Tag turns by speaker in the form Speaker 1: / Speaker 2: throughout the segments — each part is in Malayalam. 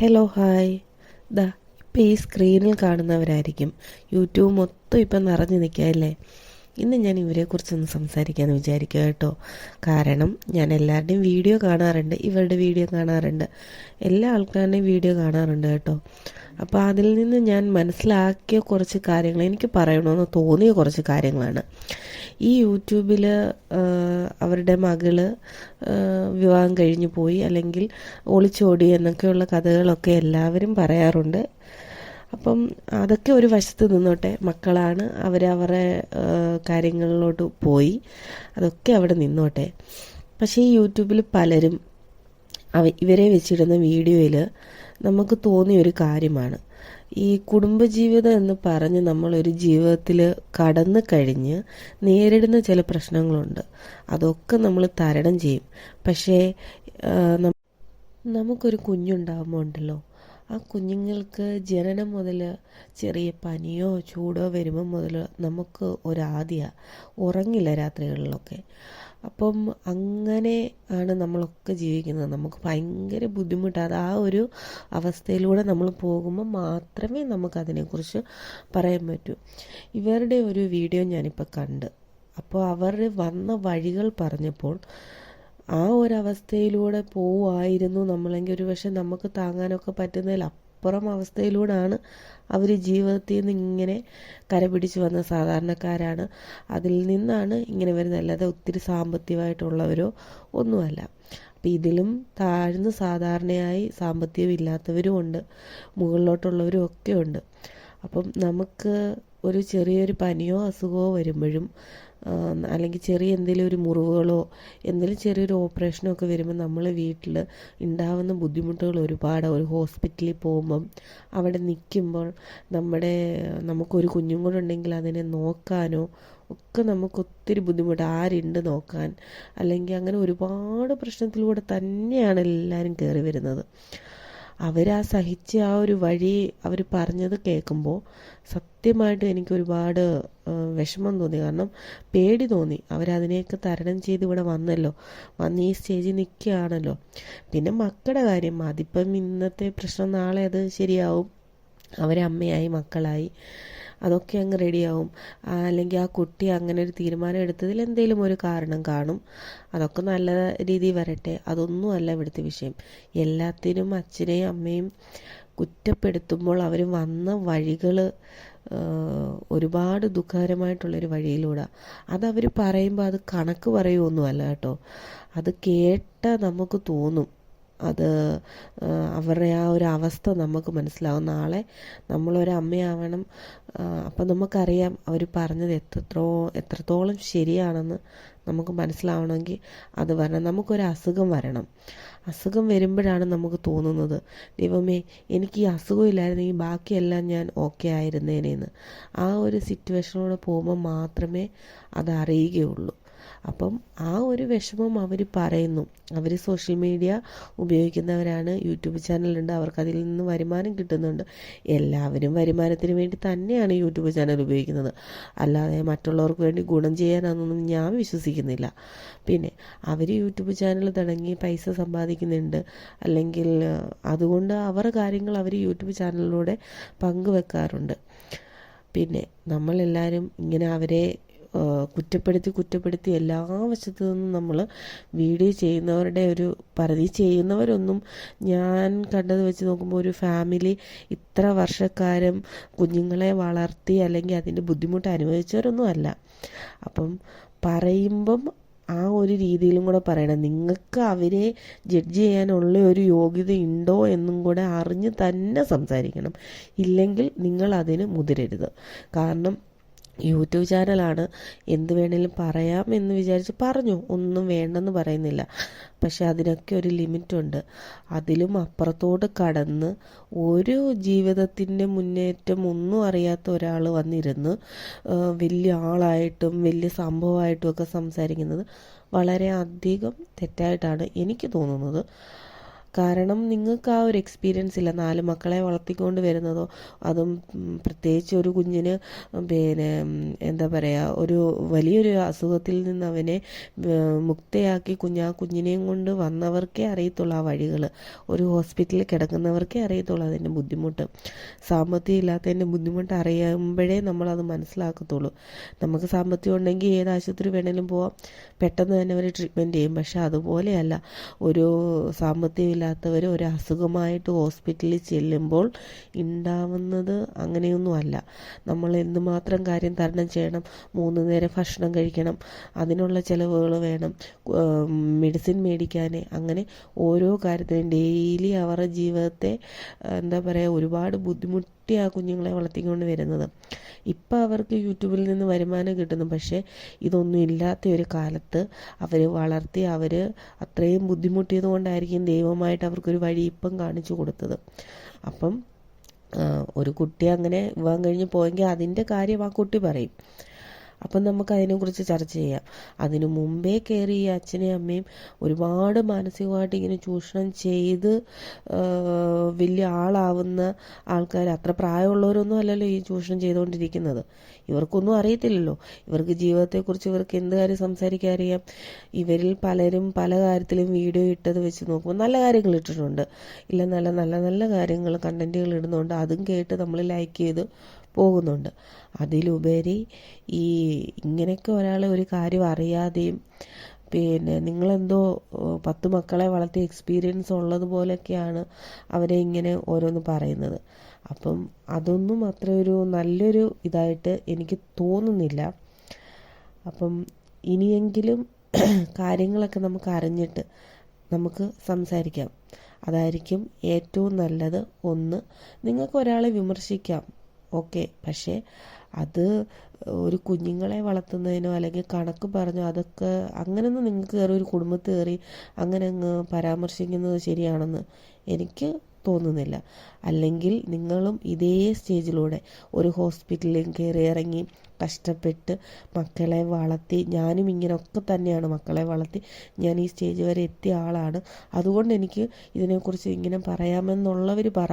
Speaker 1: ഹലോ ഹായ് ദാ ഇപ്പം ഈ സ്ക്രീനിൽ കാണുന്നവരായിരിക്കും. യൂട്യൂബ് മൊത്തം ഇപ്പം നിറഞ്ഞു നിൽക്കുകയല്ലേ? ഇന്ന് ഞാൻ ഇവരെക്കുറിച്ചൊന്ന് സംസാരിക്കാമെന്ന് വിചാരിക്കുക കേട്ടോ. കാരണം ഞാൻ എല്ലാവരുടെയും വീഡിയോ കാണാറുണ്ട് ഇവരുടെ വീഡിയോ കാണാറുണ്ട്. എല്ലാ ആൾക്കാരുടെയും വീഡിയോ കാണാറുണ്ട് കേട്ടോ. അപ്പോൾ അതിൽ നിന്ന് ഞാൻ മനസ്സിലാക്കിയ കുറച്ച് കാര്യങ്ങൾ എനിക്ക് പറയണമെന്ന് തോന്നിയ കുറച്ച് കാര്യങ്ങളാണ്. ഈ യൂട്യൂബിൽ അവരുടെ മകൾ വിവാഹം കഴിഞ്ഞു പോയി അല്ലെങ്കിൽ ഒളിച്ചോടി എന്നൊക്കെയുള്ള കഥകളൊക്കെ എല്ലാവരും പറയാറുണ്ട്. അപ്പം അതൊക്കെ ഒരു വശത്ത് നിന്നോട്ടെ മക്കളാണ് അവരവരുടെ കാര്യങ്ങളിലോട്ട് പോയി അതൊക്കെ അവിടെ നിന്നോട്ടെ. പക്ഷേ ഈ യൂട്യൂബിൽ പലരും അവ ഇവരെ വെച്ചിടുന്ന വീഡിയോയിൽ നമുക്ക് തോന്നിയ ഒരു കാര്യമാണ്. ഈ കുടുംബജീവിതം എന്ന് പറഞ്ഞ് നമ്മൾ ഒരു ജീവിതത്തിൽ കടന്നു കഴിഞ്ഞ് നേരിടുന്ന ചില പ്രശ്നങ്ങളുണ്ട്. അതൊക്കെ നമ്മൾ തരണം ചെയ്യും. പക്ഷേ നമുക്കൊരു കുഞ്ഞുണ്ടാകുമ്പോൾ ഉണ്ടല്ലോ ആ കുഞ്ഞുങ്ങൾക്ക് ജനനം മുതൽ ചെറിയ പനിയോ ചൂടോ വരുമ്പോൾ മുതൽ നമുക്ക് ഒരാദ്യ. ഉറങ്ങില്ല രാത്രികളിലൊക്കെ. അപ്പം അങ്ങനെ ആണ് നമ്മളൊക്കെ ജീവിക്കുന്നത്. നമുക്ക് ഭയങ്കര ബുദ്ധിമുട്ടാണ്. ആ ഒരു അവസ്ഥയിലൂടെ നമ്മൾ പോകുമ്പോൾ മാത്രമേ നമുക്കതിനെക്കുറിച്ച് പറയാൻ പറ്റൂ. ഇവരുടെ ഒരു വീഡിയോ ഞാനിപ്പോൾ കണ്ട്. അപ്പോൾ അവർ വന്ന വഴികൾ പറഞ്ഞപ്പോൾ ആ ഒരവസ്ഥയിലൂടെ പോവുമായിരുന്നു നമ്മളെങ്കിൽ. ഒരു പക്ഷെ നമുക്ക് താങ്ങാനൊക്കെ പറ്റുന്നതിൽ അപ്പുറം അവസ്ഥയിലൂടെയാണ് അവർ ജീവിതത്തിൽ നിന്ന് ഇങ്ങനെ കരപിടിച്ച് വന്ന സാധാരണക്കാരാണ്. അതിൽ നിന്നാണ് ഇങ്ങനെ വരുന്നത് അല്ലാതെ ഒത്തിരി സാമ്പത്തികമായിട്ടുള്ളവരോ ഒന്നുമല്ല. അപ്പം ഇതിലും താഴ്ന്ന് സാധാരണയായി സാമ്പത്തികം ഇല്ലാത്തവരും ഉണ്ട്. മുകളിലോട്ടുള്ളവരും ഒക്കെ ഉണ്ട്. അപ്പം നമുക്ക് ഒരു ചെറിയൊരു പനിയോ അസുഖമോ വരുമ്പോഴും അല്ലെങ്കിൽ ചെറിയ എന്തെങ്കിലും ഒരു മുറിവുകളോ എന്തെങ്കിലും ചെറിയൊരു ഓപ്പറേഷനോ ഒക്കെ വരുമ്പോൾ നമ്മൾ വീട്ടിൽ ഉണ്ടാവുന്ന ബുദ്ധിമുട്ടുകൾ ഒരുപാട്. ഒരു ഹോസ്പിറ്റലിൽ പോകുമ്പം അവിടെ നിൽക്കുമ്പോൾ നമ്മുടെ നമുക്കൊരു കുഞ്ഞും കൂടെ ഉണ്ടെങ്കിൽ അതിനെ നോക്കാനോ ഒക്കെ നമുക്ക് ഒത്തിരി ബുദ്ധിമുട്ട്. ആരുണ്ട് നോക്കാൻ? അല്ലെങ്കിൽ അങ്ങനെ ഒരുപാട് പ്രശ്നത്തിലൂടെ തന്നെയാണ് എല്ലാവരും കയറി വരുന്നത്. അവരാ സഹിച്ച ആ ഒരു വഴി അവർ പറഞ്ഞത് കേൾക്കുമ്പോൾ സത്യമായിട്ട് എനിക്ക് ഒരുപാട് വിഷമം തോന്നി. കാരണം പേടി തോന്നി. അവരതിനെയൊക്കെ തരണം ചെയ്ത് ഇവിടെ വന്നല്ലോ. വന്ന് ഈ സ്റ്റേജിൽ നിൽക്കുകയാണല്ലോ. പിന്നെ മക്കളുടെ കാര്യം. അതിപ്പം ഇന്നത്തെ പ്രശ്നം നാളെ അത് ശരിയാവും. അവരമ്മയായി മക്കളായി. അതൊക്കെ അങ്ങ് റെഡിയാവും. അല്ലെങ്കിൽ ആ കുട്ടി അങ്ങനെ ഒരു തീരുമാനം എടുത്തതിൽ എന്തെങ്കിലും ഒരു കാരണം കാണും. അതൊക്കെ നല്ല രീതിയിൽ വരട്ടെ. അതൊന്നും അല്ല ഇവിടുത്തെ വിഷയം. എല്ലാത്തിനും അച്ഛനെയും അമ്മയും കുറ്റപ്പെടുത്തുമ്പോൾ അവർ വന്ന വഴികൾ ഒരുപാട് ദുഃഖകരമായിട്ടുള്ളൊരു വഴിയിലൂടെ. അതവർ പറയുമ്പോൾ അത് കണക്ക് പറയുമൊന്നുമല്ല കേട്ടോ. അത് കേട്ട നമുക്ക് തോന്നും. അത് അവരുടെ ആ ഒരു അവസ്ഥ നമുക്ക് മനസ്സിലാവും നാളെ നമ്മളൊരു അമ്മയാവണം. അപ്പം നമുക്കറിയാം അവർ പറഞ്ഞത് എത്രത്രോ എത്രത്തോളം ശരിയാണെന്ന് നമുക്ക് മനസ്സിലാവണമെങ്കിൽ അത് വരണം. നമുക്കൊരു അസുഖം വരണം. അസുഖം വരുമ്പോഴാണ് നമുക്ക് തോന്നുന്നത് ദൈവമേ എനിക്ക് ഈ അസുഖം ഇല്ലായിരുന്നെങ്കിൽ ബാക്കിയെല്ലാം ഞാൻ ഓക്കെ ആയിരുന്നേനേന്ന്. ആ ഒരു സിറ്റുവേഷനോട് പോകുമ്പോൾ മാത്രമേ അത് അറിയുകയുള്ളൂ. അപ്പം ആ ഒരു വിഷമം അവർ പറയുന്നു. അവർ സോഷ്യൽ മീഡിയ ഉപയോഗിക്കുന്നവരാണ് യൂട്യൂബ് ചാനലുണ്ട് അവർക്ക് അതിൽ നിന്ന് വരുമാനം കിട്ടുന്നുണ്ട്. എല്ലാവരും വരുമാനത്തിന് വേണ്ടി തന്നെയാണ് യൂട്യൂബ് ചാനൽ ഉപയോഗിക്കുന്നത്. അല്ലാതെ മറ്റുള്ളവർക്ക് വേണ്ടി ഗുണം ചെയ്യാനാണെന്നൊന്നും ഞാൻ വിശ്വസിക്കുന്നില്ല. പിന്നെ അവർ യൂട്യൂബ് ചാനൽ തുടങ്ങി പൈസ സമ്പാദിക്കുന്നുണ്ട്. അല്ലെങ്കിൽ അതുകൊണ്ട് അവരുടെ കാര്യങ്ങൾ അവർ യൂട്യൂബ് ചാനലിലൂടെ പങ്കുവെക്കാറുണ്ട്. പിന്നെ നമ്മളെല്ലാവരും ഇങ്ങനെ അവരെ കുറ്റപ്പെടുത്തി കുറ്റപ്പെടുത്തി എല്ലാ വശത്തു നിന്നും നമ്മൾ വീഡിയോ ചെയ്യുന്നവരുടെ ഒരു പരിധി ചെയ്യുന്നവരൊന്നും ഞാൻ കണ്ടത് വെച്ച് നോക്കുമ്പോൾ ഒരു ഫാമിലി ഇത്ര വർഷക്കാരം കുഞ്ഞുങ്ങളെ വളർത്തി അല്ലെങ്കിൽ അതിന്റെ ബുദ്ധിമുട്ട് അനുഭവിച്ചവരൊന്നും അല്ല. അപ്പം പറയുമ്പം ആ ഒരു രീതിയിലും കൂടെ പറയണം. നിങ്ങൾക്ക് അവരെ ജഡ്ജ് ചെയ്യാനുള്ള ഒരു യോഗ്യത ഉണ്ടോ എന്നും കൂടെ അറിഞ്ഞ് തന്നെ സംസാരിക്കണം. ഇല്ലെങ്കിൽ നിങ്ങൾ അതിന് മുതിരരുത്. കാരണം യൂട്യൂബ് ചാനലാണ്. എന്ത് വേണേലും പറയാം എന്ന് വിചാരിച്ച് പറഞ്ഞു. ഒന്നും വേണ്ടെന്ന് പറയുന്നില്ല. പക്ഷെ അതിനൊക്കെ ഒരു ലിമിറ്റുണ്ട്. അതിലും അപ്പുറത്തോട് കടന്ന് ഒരു ജീവിതത്തിന്റെ മുന്നേറ്റം ഒന്നും അറിയാത്ത ഒരാൾ വന്നിരുന്ന് വലിയ ആളായിട്ടും വലിയ സംഭവമായിട്ടും ഒക്കെ സംസാരിക്കുന്നത് വളരെ അധികം തെറ്റായിട്ടാണ് എനിക്ക് തോന്നുന്നത്. കാരണം നിങ്ങൾക്ക് ആ ഒരു എക്സ്പീരിയൻസ് ഇല്ല. നാല് മക്കളെ വളർത്തിക്കൊണ്ട് വരുന്നതോ അതും പ്രത്യേകിച്ച് ഒരു കുഞ്ഞിന് പിന്നെ എന്താ പറയുക ഒരു വലിയൊരു അസുഖത്തിൽ നിന്ന് അവനെ മുക്തയാക്കി കുഞ്ഞാ കുഞ്ഞിനെയും കൊണ്ട് വന്നവർക്കേ അറിയത്തുള്ളൂ ആ വഴികൾ ഒരു ഹോസ്പിറ്റലിൽ കിടക്കുന്നവർക്കേ അറിയത്തുള്ളൂ അതിന്റെ ബുദ്ധിമുട്ട്. സാമ്പത്തികം ഇല്ലാത്തതിന്റെ ബുദ്ധിമുട്ട് അറിയുമ്പോഴേ നമ്മളത് മനസ്സിലാക്കത്തുള്ളൂ. നമുക്ക് സാമ്പത്തികം ഉണ്ടെങ്കിൽ ഏത് ആശുപത്രി വേണേലും പോവാം. പെട്ടെന്ന് തന്നെ അവർ ട്രീറ്റ്മെന്റ് ചെയ്യും. പക്ഷെ അതുപോലെയല്ല ഒരു സാമ്പത്തികം ഇല്ലാത്തവർ ഒരു അസുഖമായിട്ട് ഹോസ്പിറ്റലിൽ ചെല്ലുമ്പോൾ ഉണ്ടാവുന്നത് അങ്ങനെയൊന്നുമല്ല. നമ്മൾ എന്തുമാത്രം കാര്യം തരണം ചെയ്യണം മൂന്ന് നേരം ഭക്ഷണം കഴിക്കണം അതിനുള്ള ചിലവുകൾ വേണം മെഡിസിൻ മേടിക്കാൻ അങ്ങനെ ഓരോ കാര്യത്തിനും ഡെയിലി അവരുടെ ജീവിതത്തെ എന്താ പറയുക ഒരുപാട് ബുദ്ധിമുട്ട് ആ കുഞ്ഞുങ്ങളെ വളർത്തിക്കൊണ്ട് വരുന്നത്. ഇപ്പം അവർക്ക് യൂട്യൂബിൽ നിന്ന് വരുമാനം കിട്ടുന്നു. പക്ഷേ ഇതൊന്നും ഇല്ലാത്ത ഒരു കാലത്ത് അവർ വളർത്തി അവർ അത്രയും ബുദ്ധിമുട്ടിയത് കൊണ്ടായിരിക്കും ദൈവമായിട്ട് അവർക്കൊരു വഴി ഇപ്പം കാണിച്ചു കൊടുത്തത്. അപ്പം ഒരു കുട്ടി അങ്ങനെ വിവാഹം കഴിഞ്ഞ് പോയെങ്കിൽ അതിന്റെ കാര്യം ആ കുട്ടി പറയും. അപ്പം നമുക്ക് അതിനെക്കുറിച്ച് ചർച്ച ചെയ്യാം. അതിനു മുമ്പേ കയറി ഈ അച്ഛനെയും അമ്മയും ഒരുപാട് മാനസികമായിട്ട് ഇങ്ങനെ ചൂഷണം ചെയ്ത് വലിയ ആളാവുന്ന ആൾക്കാർ അത്ര പ്രായമുള്ളവരൊന്നും അല്ലല്ലോ ഈ ചൂഷണം ചെയ്തുകൊണ്ടിരിക്കുന്നത്. ഇവർക്കൊന്നും അറിയത്തില്ലല്ലോ. ഇവർക്ക് ജീവിതത്തെക്കുറിച്ച് ഇവർക്ക് എന്ത് കാര്യം സംസാരിക്കാൻ അറിയാം ഇവരിൽ പലരും പല കാര്യത്തിലും വീഡിയോ ഇട്ടത് വെച്ച് നോക്കുമ്പോൾ നല്ല കാര്യങ്ങൾ ഇട്ടിട്ടുണ്ട്. ഇല്ല നല്ല നല്ല നല്ല കാര്യങ്ങൾ കണ്ടന്റുകൾ ഇടുന്നുണ്ട്. അതും കേട്ട് നമ്മൾ ലൈക്ക് ചെയ്ത് പോകുന്നുണ്ട്. അതിലുപരി ഈ ഇങ്ങനെയൊക്കെ ഒരാൾ ഒരു കാര്യം അറിയാതെയും പിന്നെ നിങ്ങളെന്തോ പത്ത് മക്കളെ വളർത്തി എക്സ്പീരിയൻസ് ഉള്ളതുപോലെയൊക്കെയാണ് അവരെ ഇങ്ങനെ ഓരോന്ന് പറയുന്നത്. അപ്പം അതൊന്നും അത്ര ഒരു നല്ലൊരു ഇതായിട്ട് എനിക്ക് തോന്നുന്നില്ല. അപ്പം ഇനിയെങ്കിലും കാര്യങ്ങളൊക്കെ നമുക്ക് അറിഞ്ഞിട്ട് നമുക്ക് സംസാരിക്കാം. അതായിരിക്കും ഏറ്റവും നല്ലത്. ഒന്ന് നിങ്ങൾക്ക് ഒരാളെ വിമർശിക്കാം. ഓക്കെ. പക്ഷേ അത് ഒരു കുഞ്ഞുങ്ങളെ വളർത്തുന്നതിനോ അല്ലെങ്കിൽ കണക്ക് പറഞ്ഞോ അതൊക്കെ അങ്ങനെയൊന്നും നിങ്ങൾക്ക് കയറി ഒരു കുടുംബത്ത് കയറി അങ്ങനെ അങ്ങ് പരാമർശിക്കുന്നത് ശരിയാണെന്ന് എനിക്ക് തോന്നുന്നില്ല. അല്ലെങ്കിൽ നിങ്ങളും ഇതേ സ്റ്റേജിലൂടെ ഒരു ഹോസ്പിറ്റലിൽ കയറി ഇറങ്ങി കഷ്ടപ്പെട്ട് മക്കളെ വളർത്തി ഞാനും ഇങ്ങനെയൊക്കെ തന്നെയാണ് മക്കളെ വളർത്തി ഞാൻ ഈ സ്റ്റേജ് വരെ എത്തിയ ആളാണ്. അതുകൊണ്ട് എനിക്ക് ഇതിനെക്കുറിച്ച് ഇങ്ങനെ പറയാമെന്നുള്ളവർ പറ.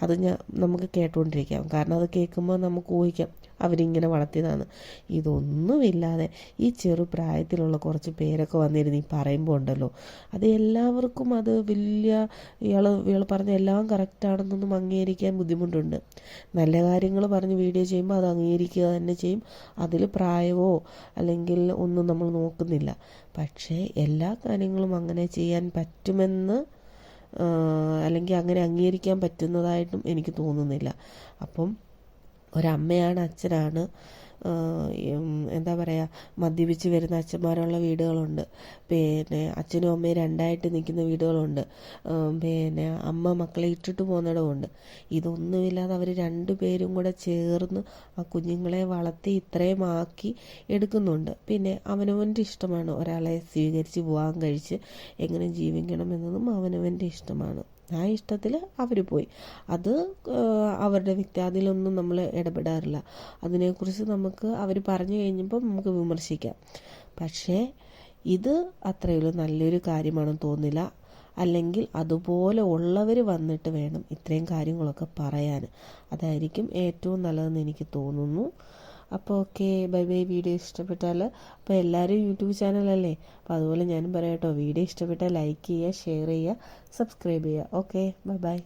Speaker 1: അത് ഞാൻ നമുക്ക് കേട്ടുകൊണ്ടിരിക്കാം കാരണം അത് കേൾക്കുമ്പോൾ നമുക്ക് ഊഹിക്കാം. അവരിങ്ങനെ വളർത്തിയതാണ്. ഇതൊന്നുമില്ലാതെ ഈ ചെറുപ്രായത്തിലുള്ള കുറച്ച് പേരൊക്കെ വന്നിരുന്ന് ഈ പറയുമ്പോൾ ഉണ്ടല്ലോ. അത് എല്ലാവർക്കും അത് വലിയ ഇയാൾ ഇയാൾ പറഞ്ഞ എല്ലാം കറക്റ്റാണെന്നൊന്നും അംഗീകരിക്കാൻ ബുദ്ധിമുട്ടുണ്ട്. നല്ല കാര്യങ്ങൾ പറഞ്ഞ് വീഡിയോ ചെയ്യുമ്പോൾ അത് അംഗീകരിക്കുക തന്നെ ചെയ്യും. അതിൽ പ്രായമോ അല്ലെങ്കിൽ ഒന്നും നമ്മൾ നോക്കുന്നില്ല. പക്ഷേ എല്ലാ കാര്യങ്ങളും അങ്ങനെ ചെയ്യാൻ പറ്റുമെന്ന് അല്ലെങ്കിൽ അങ്ങനെ അംഗീകരിക്കാൻ പറ്റുന്നതായിട്ടും എനിക്ക് തോന്നുന്നില്ല. അപ്പം ഒരമ്മയാണ് അച്ഛനാണ്. എന്താ പറയുക മദ്യപിച്ച് വരുന്ന അച്ഛന്മാരുള്ള വീടുകളുണ്ട്. പിന്നെ അച്ഛനും അമ്മയും രണ്ടായിട്ട് നിൽക്കുന്ന വീടുകളുണ്ട്. പിന്നെ അമ്മ മക്കളെ ഇട്ടിട്ട് പോകുന്നിടമുണ്ട് ഇതൊന്നുമില്ലാതെ അവർ രണ്ടു പേരും കൂടെ ചേർന്ന് ആ കുഞ്ഞുങ്ങളെ വളർത്തി ഇത്രയും ആക്കി എടുക്കുന്നുണ്ട്. പിന്നെ അവനവന്റെ ഇഷ്ടമാണ് ഒരാളെ സ്വീകരിച്ച് വിവാഹം കഴിച്ച് എങ്ങനെ ജീവിക്കണം എന്നതും അവനവന്റെ ഇഷ്ടമാണ്. ആ ഇഷ്ടത്തിൽ അവർ പോയി. അത് അവരുടെ വ്യക്തി അതിലൊന്നും നമ്മൾ ഇടപെടാറില്ല. അതിനെക്കുറിച്ച് നമുക്ക് അവർ പറഞ്ഞു കഴിഞ്ഞപ്പോൾ നമുക്ക് വിമർശിക്കാം. പക്ഷേ ഇത് അത്രയുള്ള നല്ലൊരു കാര്യമാണെന്ന് തോന്നില്ല അല്ലെങ്കിൽ അതുപോലെ ഉള്ളവർ വന്നിട്ട് വേണം ഇത്രയും കാര്യങ്ങളൊക്കെ പറയാൻ അതായിരിക്കും ഏറ്റവും നല്ലതെന്ന് എനിക്ക് തോന്നുന്നു. അപ്പോൾ ഓക്കെ ബൈ ബൈ. വീഡിയോ ഇഷ്ടപ്പെട്ടാൽ അപ്പോൾ എല്ലാവരും യൂട്യൂബ് ചാനലല്ലേ അപ്പോൾ അതുപോലെ ഞാനും പറയാം കേട്ടോ. വീഡിയോ ഇഷ്ടപ്പെട്ടാൽ ലൈക്ക് ചെയ്യുക ഷെയർ ചെയ്യുക സബ്സ്ക്രൈബ് ചെയ്യുക. Okay bye bye.